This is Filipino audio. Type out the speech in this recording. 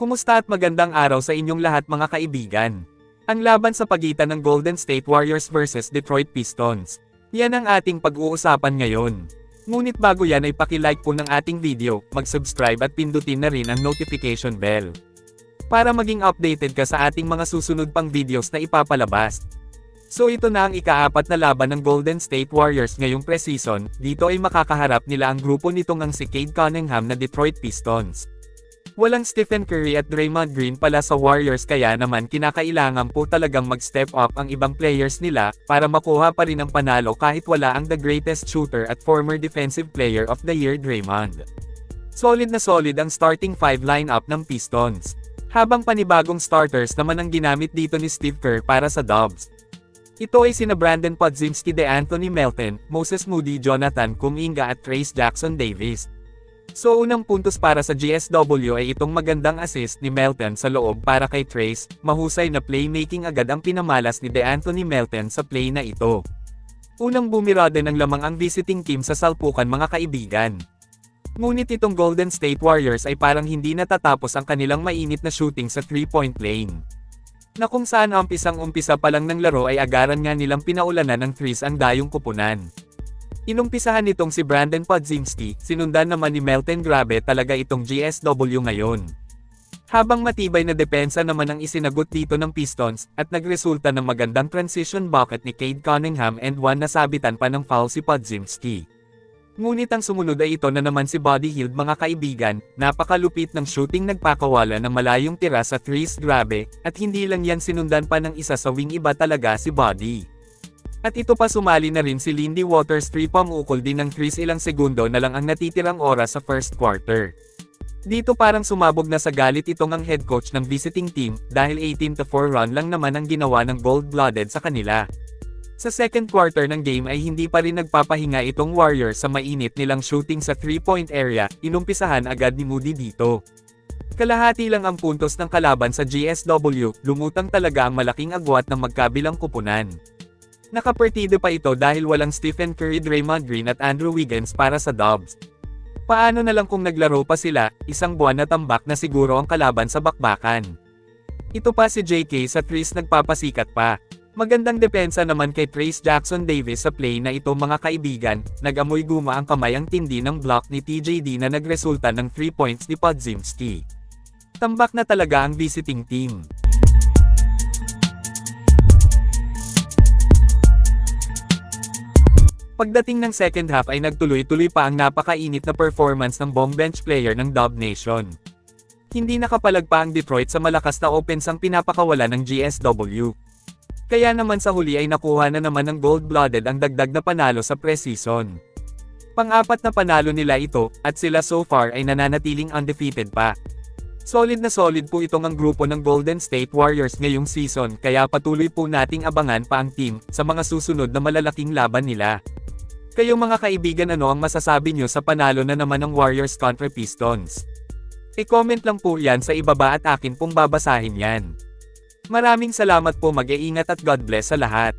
Kumusta at magandang araw sa inyong lahat mga kaibigan. Ang laban sa pagitan ng Golden State Warriors versus Detroit Pistons. Yan ang ating pag-uusapan ngayon. Ngunit bago yan ay paki-like po ng ating video, mag-subscribe at pindutin na rin ang notification bell. Para maging updated ka sa ating mga susunod pang videos na ipapalabas. So ito na ang ikaapat na laban ng Golden State Warriors ngayong preseason, dito ay makakaharap nila ang grupo nitong ang si Cade Cunningham na Detroit Pistons. Walang Stephen Curry at Draymond Green pala sa Warriors kaya naman kinakailangan po talagang mag-step up ang ibang players nila para makuha pa rin ang panalo kahit wala ang the greatest shooter at former defensive player of the year Draymond. Solid na solid ang starting five lineup ng Pistons. Habang panibagong starters naman ang ginamit dito ni Steve Kerr para sa Dubs. Ito ay sina Brandon Podziemski de Anthony Melton, Moses Moody Jonathan Kuminga at Trace Jackson Davis. So unang puntos para sa GSW ay itong magandang assist ni Melton sa loob para kay Trace, mahusay na playmaking agad ang pinamalas ni De Anthony Melton sa play na ito. Unang bumira din ng lamang ang visiting team sa salpukan mga kaibigan. Ngunit itong Golden State Warriors ay parang hindi natatapos ang kanilang mainit na shooting sa 3-point lane. Na kung saan umpisang umpisa pa lang ng laro ay agaran nga nilang pinaulanan ng threes ang dayong kupunan. Inumpisahan nitong si Brandon Podziemski, sinundan naman ni Melton Grabe talaga itong GSW ngayon. Habang matibay na depensa naman ang isinagot dito ng Pistons, at nagresulta ng magandang transition bucket ni Cade Cunningham and one nasabitan pa ng foul si Podziemski. Ngunit ang sumunod ay ito na naman si Buddy Hield mga kaibigan, napakalupit ng shooting nagpakawala ng malayong tira sa threes grabe, at hindi lang yan sinundan pa ng isa sa wing iba talaga si Buddy. At ito pa sumali na rin si Lindy Waters 3 pamukol din ng threes ilang segundo na lang ang natitirang oras sa first quarter. Dito parang sumabog na sa galit itong ang head coach ng visiting team, dahil 18-4 run lang naman ang ginawa ng gold-blooded sa kanila. Sa second quarter ng game ay hindi pa rin nagpapahinga itong Warriors sa mainit nilang shooting sa 3-point area, inumpisahan agad ni Moody dito. Kalahati lang ang puntos ng kalaban sa GSW, lumutang talaga ang malaking agwat ng magkabilang kupunan. Nakapertido pa ito dahil walang Stephen Curry, Draymond Green at Andrew Wiggins para sa Dubs. Paano na lang kung naglaro pa sila, isang buwan na tambak na siguro ang kalaban sa bakbakan. Ito pa si JK sa threes nagpapasikat pa. Magandang depensa naman kay Trace Jackson Davis sa play na ito mga kaibigan, nag-amoy guma ang kamay ang tindi ng block ni TJD na nagresulta ng 3 points ni Podziemski. Tambak na talaga ang visiting team. Pagdating ng second half ay nagtuloy-tuloy pa ang napakainit na performance ng bomb bench player ng Dub Nation. Hindi nakapalag pa ang Detroit sa malakas na offense ang pinapakawala ng GSW. Kaya naman sa huli ay nakuha na naman ng gold-blooded ang dagdag na panalo sa preseason. Pang-apat na panalo nila ito, at sila so far ay nananatiling undefeated pa. Solid na solid po itong ang grupo ng Golden State Warriors ngayong season kaya patuloy po nating abangan pa ang team sa mga susunod na malalaking laban nila. Kayo mga kaibigan ano ang masasabi nyo sa panalo na naman ng Warriors contra Pistons? E-comment lang po yan sa ibaba at akin pong babasahin yan. Maraming salamat po mag-iingat at God bless sa lahat.